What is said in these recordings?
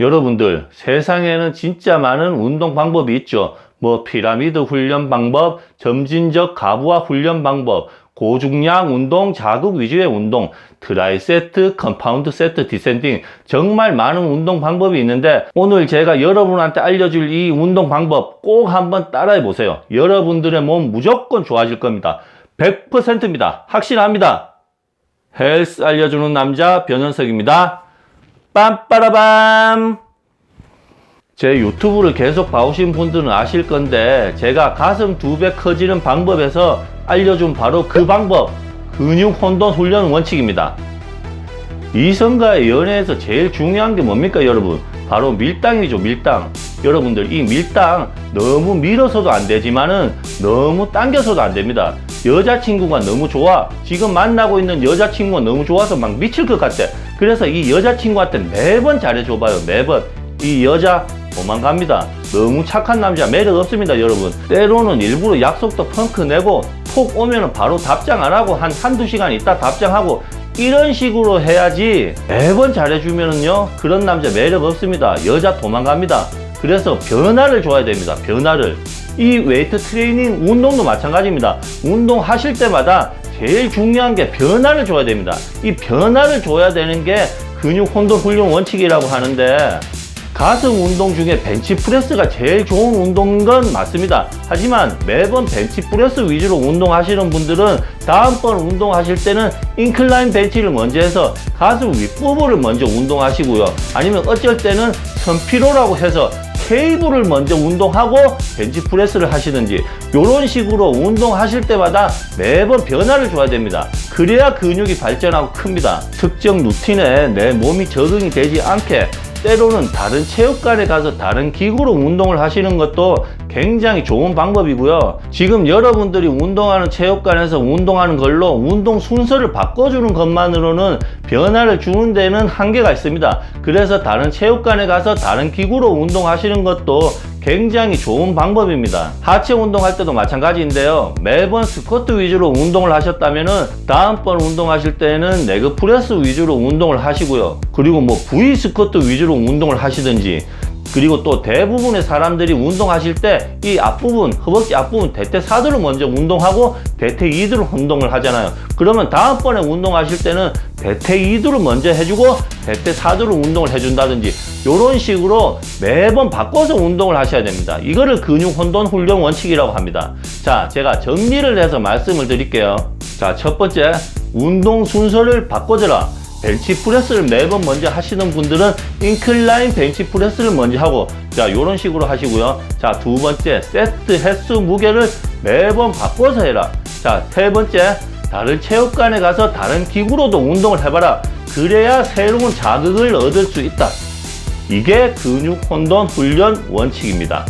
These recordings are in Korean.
여러분들, 세상에는 진짜 많은 운동 방법이 있죠. 뭐, 피라미드 훈련 방법, 점진적 가부화 훈련 방법, 고중량 운동, 자극 위주의 운동, 트라이 세트, 컴파운드 세트, 디센딩 정말 많은 운동 방법이 있는데 오늘 제가 여러분한테 알려줄 이 운동 방법 꼭 한번 따라해 보세요. 여러분들의 몸 무조건 좋아질 겁니다. 100%입니다. 확실합니다. 헬스 알려주는 남자 변현석입니다. 빰빠라밤! 제 유튜브를 계속 봐오신 분들은 아실 건데 제가 가슴 두 배 커지는 방법에서 알려준 바로 그 방법 근육 혼돈 훈련 원칙입니다. 이성과의 연애에서 제일 중요한 게 뭡니까 여러분? 바로 밀당이죠 밀당. 여러분들 이 밀당 너무 밀어서도 안 되지만은 너무 당겨서도 안 됩니다. 여자친구가 너무 좋아. 지금 만나고 있는 여자친구가 너무 좋아서 막 미칠 것 같아. 그래서 이 여자친구한테 매번 잘해줘봐요 매번. 이 여자 도망갑니다. 너무 착한 남자 매력 없습니다, 여러분. 때로는 일부러 약속도 펑크 내고 톡 오면은 바로 답장 안 하고 한 한두 시간 있다 답장하고 이런 식으로 해야지 매번 잘해주면은요 그런 남자 매력 없습니다. 여자 도망갑니다. 그래서 변화를 줘야 됩니다. 변화를. 이 웨이트 트레이닝 운동도 마찬가지입니다. 운동하실 때마다 제일 중요한 게 변화를 줘야 됩니다. 이 변화를 줘야 되는 게 근육 혼돈 훈련 원칙이라고 하는데 가슴 운동 중에 벤치프레스가 제일 좋은 운동인 건 맞습니다. 하지만 매번 벤치프레스 위주로 운동하시는 분들은 다음번 운동하실 때는 인클라인 벤치를 먼저 해서 가슴 윗부분을 먼저 운동하시고요. 아니면 어쩔 때는 선피로라고 해서 케이블을 먼저 운동하고 벤치프레스를 하시든지 이런 식으로 운동하실 때마다 매번 변화를 줘야 됩니다. 그래야 근육이 발전하고 큽니다. 특정 루틴에 내 몸이 적응이 되지 않게 때로는 다른 체육관에 가서 다른 기구로 운동을 하시는 것도 굉장히 좋은 방법이고요. 지금 여러분들이 운동하는 체육관에서 운동하는 걸로 운동 순서를 바꿔주는 것만으로는 변화를 주는 데는 한계가 있습니다. 그래서 다른 체육관에 가서 다른 기구로 운동하시는 것도 굉장히 좋은 방법입니다. 하체 운동할 때도 마찬가지인데요. 매번 스쿼트 위주로 운동을 하셨다면은 다음번 운동하실 때는 레그 프레스 위주로 운동을 하시고요. 그리고 뭐 V 스쿼트 위주로 운동을 하시든지 그리고 또 대부분의 사람들이 운동하실 때 이 앞부분, 허벅지 앞부분 대퇴 사두를 먼저 운동하고 대퇴 이두를 운동을 하잖아요. 그러면 다음번에 운동하실 때는 대퇴 이두를 먼저 해주고 대퇴 사두를 운동을 해준다든지 이런 식으로 매번 바꿔서 운동을 하셔야 됩니다. 이거를 근육 혼돈 훈련 원칙이라고 합니다. 자, 제가 정리를 해서 말씀을 드릴게요. 자, 첫 번째, 운동 순서를 바꿔줘라. 벤치 프레스를 매번 먼저 하시는 분들은 인클라인 벤치 프레스를 먼저 하고 자 이런 식으로 하시고요. 자 두 번째 세트 횟수 무게를 매번 바꿔서 해라. 자 세 번째 다른 체육관에 가서 다른 기구로도 운동을 해봐라. 그래야 새로운 자극을 얻을 수 있다. 이게 근육 혼돈 훈련 원칙입니다.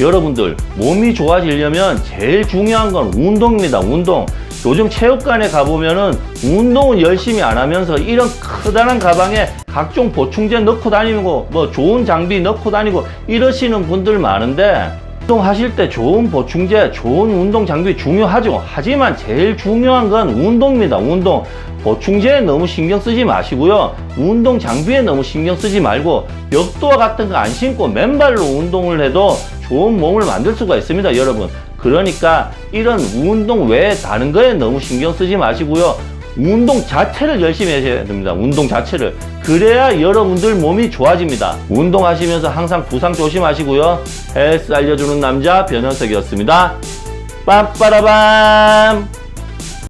여러분들 몸이 좋아지려면 제일 중요한 건 운동입니다. 운동 요즘 체육관에 가보면은 운동은 열심히 안 하면서 이런 커다란 가방에 각종 보충제 넣고 다니고 뭐 좋은 장비 넣고 다니고 이러시는 분들 많은데 운동하실 때 좋은 보충제, 좋은 운동 장비 중요하죠. 하지만 제일 중요한 건 운동입니다. 운동. 보충제에 너무 신경 쓰지 마시고요. 운동 장비에 너무 신경 쓰지 말고 벽도와 같은 거 안 신고 맨발로 운동을 해도 좋은 몸을 만들 수가 있습니다, 여러분. 그러니까 이런 운동 외에 다른 거에 너무 신경 쓰지 마시고요. 운동 자체를 열심히 하셔야 됩니다. 운동 자체를. 그래야 여러분들 몸이 좋아집니다. 운동하시면서 항상 부상 조심하시고요. 헬스 알려주는 남자 변현석이었습니다. 빰빠라밤!